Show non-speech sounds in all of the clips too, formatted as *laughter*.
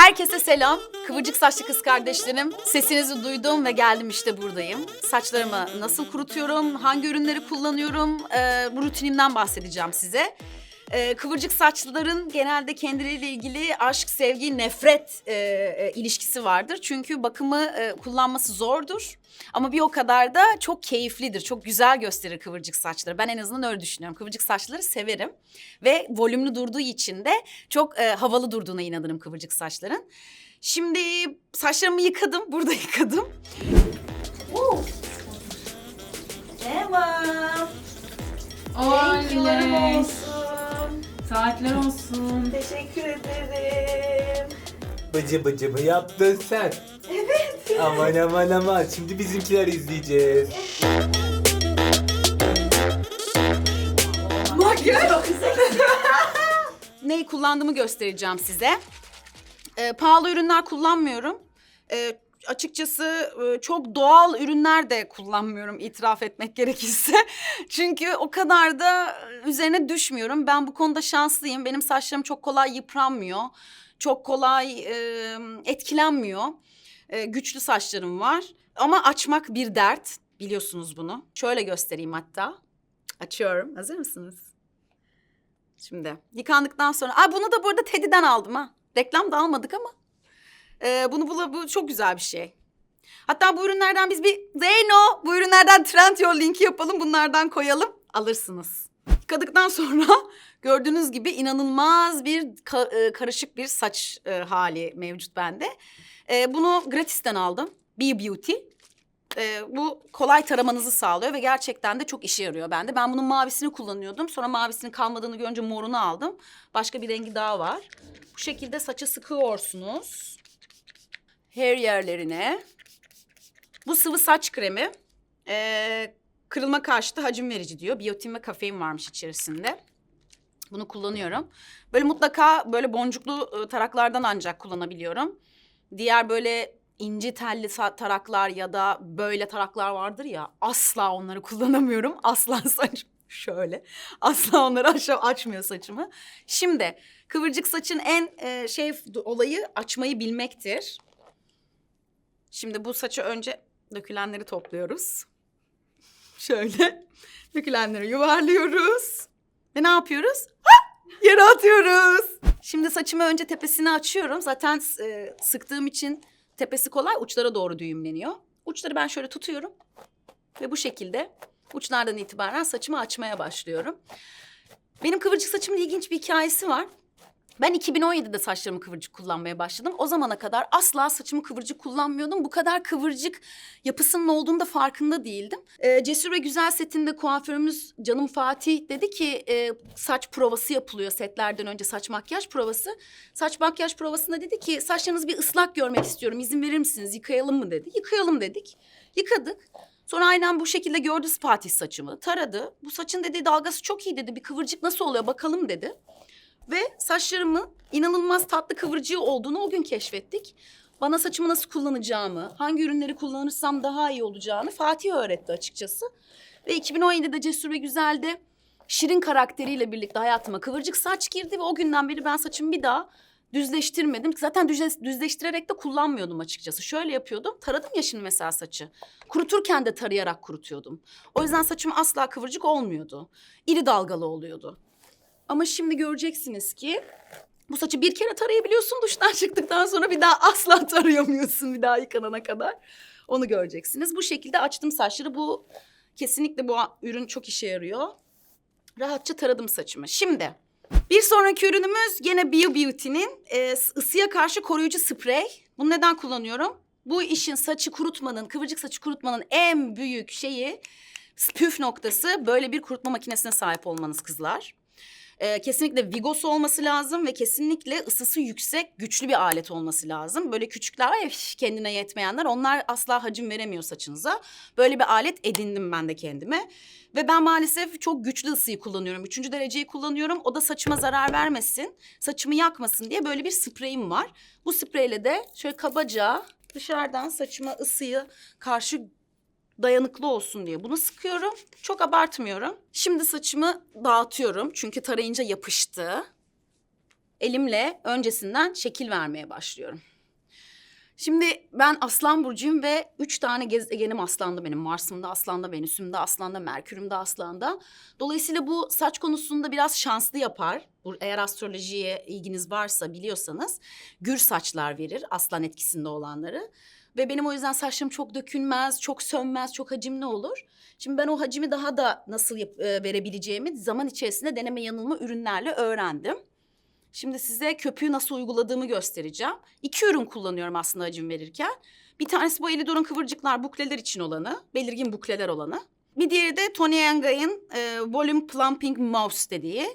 Herkese selam. Kıvırcık saçlı kız kardeşlerim. Sesinizi duydum ve geldim işte buradayım. Saçlarımı nasıl kurutuyorum, hangi ürünleri kullanıyorum, e, bu rutinimden bahsedeceğim size. E, kıvırcık saçlıların genelde kendileriyle ilgili aşk, sevgi, nefret e, e, ilişkisi vardır. Çünkü bakımı e, kullanması zordur. Ama bir o kadar da çok keyiflidir, çok güzel gösterir kıvırcık saçları. Ben en azından öyle düşünüyorum. Kıvırcık saçları severim. Ve volümlü durduğu için de çok e, havalı durduğuna inanırım kıvırcık saçların. Şimdi saçlarımı yıkadım, *laughs* burada yıkadım. Oo. Devam. Renklerim Oley. olsun. Saatler olsun. Teşekkür ederim. Bıcı bıcı mı yaptın sen? Evet. Aman aman aman. Şimdi bizimkiler izleyeceğiz. *laughs* Neyi kullandığımı göstereceğim size. Ee, pahalı ürünler kullanmıyorum. Ee, açıkçası e, çok doğal ürünler de kullanmıyorum itiraf etmek *laughs* gerekirse. Çünkü o kadar da üzerine düşmüyorum. Ben bu konuda şanslıyım. Benim saçlarım çok kolay yıpranmıyor. Çok kolay e, etkilenmiyor. E, güçlü saçlarım var. Ama açmak bir dert. Biliyorsunuz bunu. Şöyle göstereyim hatta. Açıyorum. Hazır mısınız? Şimdi yıkandıktan sonra... Aa, bunu da burada Teddy'den aldım ha. Reklam da almadık ama. Ee, bunu bula, bu çok güzel bir şey. Hatta bu ürünlerden biz bir Zeyno bu ürünlerden Trendyol linki yapalım bunlardan koyalım alırsınız. Yıkadıktan sonra *laughs* gördüğünüz gibi inanılmaz bir ka- e, karışık bir saç e, hali mevcut bende. E, bunu gratisten aldım. Be Beauty. E, bu kolay taramanızı sağlıyor ve gerçekten de çok işe yarıyor bende. Ben bunun mavisini kullanıyordum. Sonra mavisinin kalmadığını görünce morunu aldım. Başka bir rengi daha var. Bu şekilde saça sıkıyorsunuz. Her yerlerine. Bu sıvı saç kremi. Ee, kırılma karşıtı hacim verici diyor. Biyotin ve kafein varmış içerisinde. Bunu kullanıyorum. Böyle mutlaka böyle boncuklu e, taraklardan ancak kullanabiliyorum. Diğer böyle ince telli taraklar ya da böyle taraklar vardır ya asla onları *laughs* kullanamıyorum. Asla saç şöyle. Asla onları aşağı açmıyor saçımı. Şimdi kıvırcık saçın en e, şey olayı açmayı bilmektir. Şimdi bu saçı önce dökülenleri topluyoruz. Şöyle *laughs* dökülenleri yuvarlıyoruz. Ve ne yapıyoruz? Ha! Yere atıyoruz. Şimdi saçımı önce tepesini açıyorum. Zaten e, sıktığım için tepesi kolay uçlara doğru düğümleniyor. Uçları ben şöyle tutuyorum. Ve bu şekilde uçlardan itibaren saçımı açmaya başlıyorum. Benim kıvırcık saçımın ilginç bir hikayesi var. Ben 2017'de saçlarımı kıvırcık kullanmaya başladım. O zamana kadar asla saçımı kıvırcık kullanmıyordum. Bu kadar kıvırcık yapısının olduğunda farkında değildim. Ee, Cesur ve Güzel setinde kuaförümüz canım Fatih dedi ki e, saç provası yapılıyor setlerden önce saç makyaj provası. Saç makyaj provasında dedi ki saçlarınızı bir ıslak görmek istiyorum izin verir misiniz yıkayalım mı dedi. Yıkayalım dedik. Yıkadık. Sonra aynen bu şekilde gördü Fatih saçımı. Taradı. Bu saçın dedi dalgası çok iyi dedi. Bir kıvırcık nasıl oluyor bakalım dedi. Ve saçlarımın inanılmaz tatlı kıvırcığı olduğunu o gün keşfettik. Bana saçımı nasıl kullanacağımı, hangi ürünleri kullanırsam daha iyi olacağını Fatih öğretti açıkçası. Ve 2017'de Cesur ve Güzel'de Şirin karakteriyle birlikte hayatıma kıvırcık saç girdi ve o günden beri ben saçımı bir daha düzleştirmedim. Zaten düzle- düzleştirerek de kullanmıyordum açıkçası. Şöyle yapıyordum. Taradım ya şimdi mesela saçı. Kuruturken de tarayarak kurutuyordum. O yüzden saçım asla kıvırcık olmuyordu. İri dalgalı oluyordu. Ama şimdi göreceksiniz ki bu saçı bir kere tarayabiliyorsun duştan *laughs* çıktıktan sonra bir daha asla tarayamıyorsun bir daha yıkanana kadar. Onu göreceksiniz. Bu şekilde açtım saçları. Bu kesinlikle bu ürün çok işe yarıyor. Rahatça taradım saçımı. Şimdi bir sonraki ürünümüz gene Bio Beauty'nin e, ısıya karşı koruyucu sprey. Bunu neden kullanıyorum? Bu işin saçı kurutmanın, kıvırcık saçı kurutmanın en büyük şeyi püf noktası böyle bir kurutma makinesine sahip olmanız kızlar. Ee, kesinlikle Vigos olması lazım ve kesinlikle ısısı yüksek, güçlü bir alet olması lazım. Böyle küçükler var ya kendine yetmeyenler onlar asla hacim veremiyor saçınıza. Böyle bir alet edindim ben de kendime. Ve ben maalesef çok güçlü ısıyı kullanıyorum. Üçüncü dereceyi kullanıyorum. O da saçıma zarar vermesin, saçımı yakmasın diye böyle bir spreyim var. Bu spreyle de şöyle kabaca dışarıdan saçıma ısıyı karşı dayanıklı olsun diye bunu sıkıyorum. Çok abartmıyorum. Şimdi saçımı dağıtıyorum çünkü tarayınca yapıştı. elimle öncesinden şekil vermeye başlıyorum. Şimdi ben Aslan Burcu'yum ve üç tane gezegenim Aslan'da benim. Mars'ım da Aslan'da, Venüs'üm de Aslan'da, Merkür'üm de Aslan'da. Dolayısıyla bu saç konusunda biraz şanslı yapar. Eğer astrolojiye ilginiz varsa biliyorsanız gür saçlar verir Aslan etkisinde olanları. Ve benim o yüzden saçlarım çok dökülmez, çok sönmez, çok hacimli olur. Şimdi ben o hacimi daha da nasıl yap- e, verebileceğimi zaman içerisinde deneme yanılma ürünlerle öğrendim. Şimdi size köpüğü nasıl uyguladığımı göstereceğim. İki ürün kullanıyorum aslında hacim verirken. Bir tanesi bu Elidor'un kıvırcıklar bukleler için olanı, belirgin bukleler olanı. Bir diğeri de Tony Yangay'ın e, Volume Plumping Mouse dediği.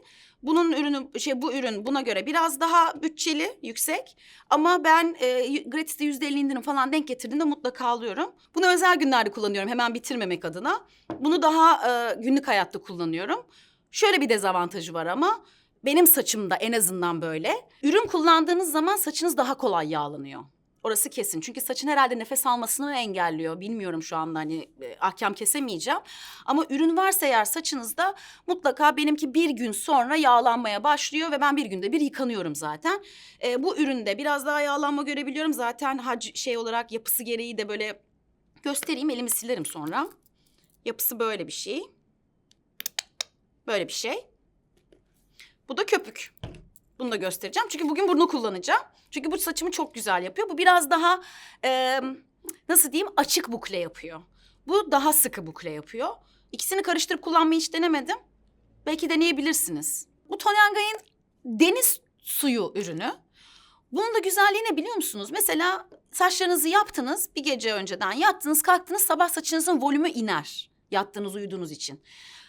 Bunun ürünü şey bu ürün buna göre biraz daha bütçeli, yüksek. Ama ben e, gratis'te yüzde elli indirim falan denk getirdiğinde mutlaka alıyorum. Bunu özel günlerde kullanıyorum hemen bitirmemek adına. Bunu daha e, günlük hayatta kullanıyorum. Şöyle bir dezavantajı var ama benim saçımda en azından böyle. Ürün kullandığınız zaman saçınız daha kolay yağlanıyor. Orası kesin. Çünkü saçın herhalde nefes almasını engelliyor? Bilmiyorum şu anda hani e, ahkam kesemeyeceğim. Ama ürün varsa eğer saçınızda mutlaka benimki bir gün sonra yağlanmaya başlıyor ve ben bir günde bir yıkanıyorum zaten. E, bu üründe biraz daha yağlanma görebiliyorum. Zaten hac şey olarak yapısı gereği de böyle göstereyim elimi silerim sonra. Yapısı böyle bir şey. Böyle bir şey. Bu da köpük. Bunu da göstereceğim. Çünkü bugün bunu kullanacağım. Çünkü bu saçımı çok güzel yapıyor. Bu biraz daha e, nasıl diyeyim açık bukle yapıyor. Bu daha sıkı bukle yapıyor. İkisini karıştırıp kullanmayı hiç denemedim. Belki deneyebilirsiniz. Bu Tonangay'ın deniz suyu ürünü. Bunun da güzelliği ne biliyor musunuz? Mesela saçlarınızı yaptınız bir gece önceden yattınız kalktınız sabah saçınızın volümü iner. Yattığınız uyuduğunuz için.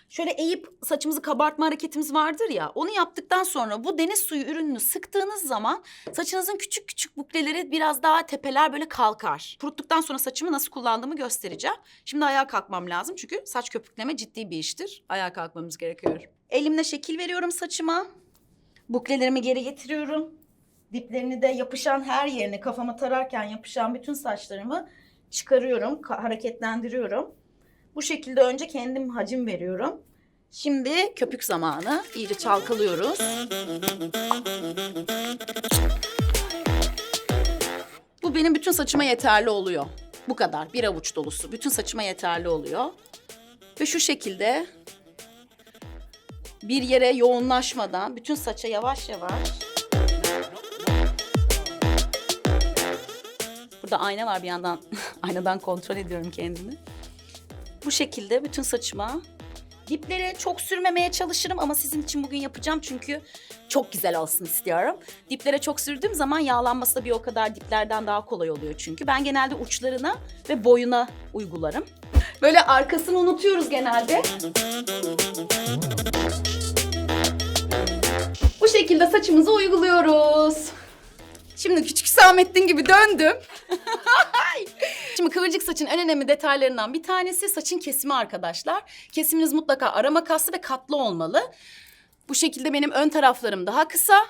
Şöyle eğip saçımızı kabartma hareketimiz vardır ya. Onu yaptıktan sonra bu deniz suyu ürününü sıktığınız zaman saçınızın küçük küçük bukleleri biraz daha tepeler böyle kalkar. Kuruttuktan sonra saçımı nasıl kullandığımı göstereceğim. Şimdi ayağa kalkmam lazım çünkü saç köpükleme ciddi bir iştir. Ayağa kalkmamız gerekiyor. Elimle şekil veriyorum saçıma. Buklelerimi geri getiriyorum. Diplerini de yapışan her yerine kafama tararken yapışan bütün saçlarımı çıkarıyorum, ka- hareketlendiriyorum. Bu şekilde önce kendim hacim veriyorum. Şimdi köpük zamanı. İyice çalkalıyoruz. Bu benim bütün saçıma yeterli oluyor. Bu kadar. Bir avuç dolusu. Bütün saçıma yeterli oluyor. Ve şu şekilde bir yere yoğunlaşmadan bütün saça yavaş yavaş Burada ayna var bir yandan. *laughs* Aynadan kontrol ediyorum kendimi. Bu şekilde bütün saçıma diplere çok sürmemeye çalışırım ama sizin için bugün yapacağım çünkü çok güzel olsun istiyorum. Diplere çok sürdüğüm zaman yağlanması da bir o kadar diplerden daha kolay oluyor çünkü. Ben genelde uçlarına ve boyuna uygularım. Böyle arkasını unutuyoruz genelde. Bu şekilde saçımızı uyguluyoruz. Şimdi küçük Hüsamettin gibi döndüm. *laughs* Şimdi kıvırcık saçın en önemli detaylarından bir tanesi saçın kesimi arkadaşlar. Kesiminiz mutlaka ara makaslı ve katlı olmalı. Bu şekilde benim ön taraflarım daha kısa,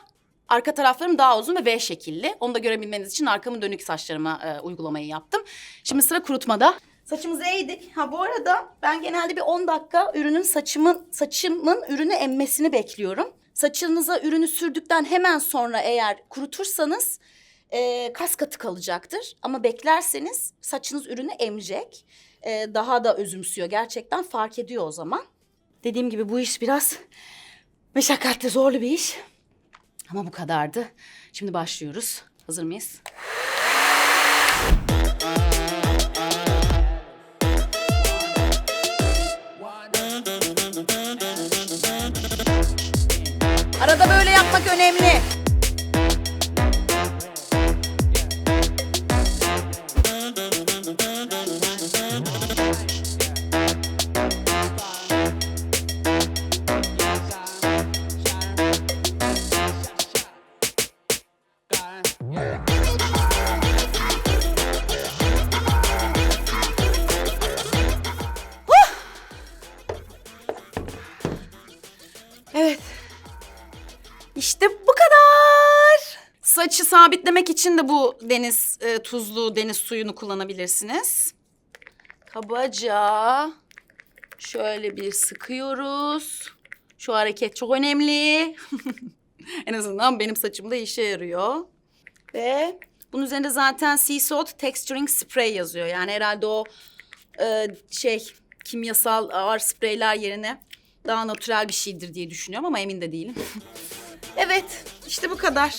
arka taraflarım daha uzun ve V şekilli. Onu da görebilmeniz için arkamın dönük saçlarıma e, uygulamayı yaptım. Şimdi sıra kurutmada. Saçımızı eğdik. Ha bu arada ben genelde bir 10 dakika ürünün saçımın saçımın ürünü emmesini bekliyorum. Saçınıza ürünü sürdükten hemen sonra eğer kurutursanız e, kas katı kalacaktır. Ama beklerseniz saçınız ürünü emecek. E, daha da özümsüyor. Gerçekten fark ediyor o zaman. Dediğim gibi bu iş biraz meşakkatli, zorlu bir iş. Ama bu kadardı. Şimdi başlıyoruz. Hazır mıyız? Arada böyle yapmak önemli. Sabitlemek için de bu deniz e, tuzlu deniz suyunu kullanabilirsiniz. Kabaca şöyle bir sıkıyoruz. Şu hareket çok önemli. *laughs* en azından benim saçımda işe yarıyor. Ve bunun üzerinde zaten Sea Salt Texturing Spray yazıyor. Yani herhalde o e, şey kimyasal ağır spreyler yerine daha natürel bir şeydir diye düşünüyorum ama emin de değilim. *laughs* evet işte bu kadar.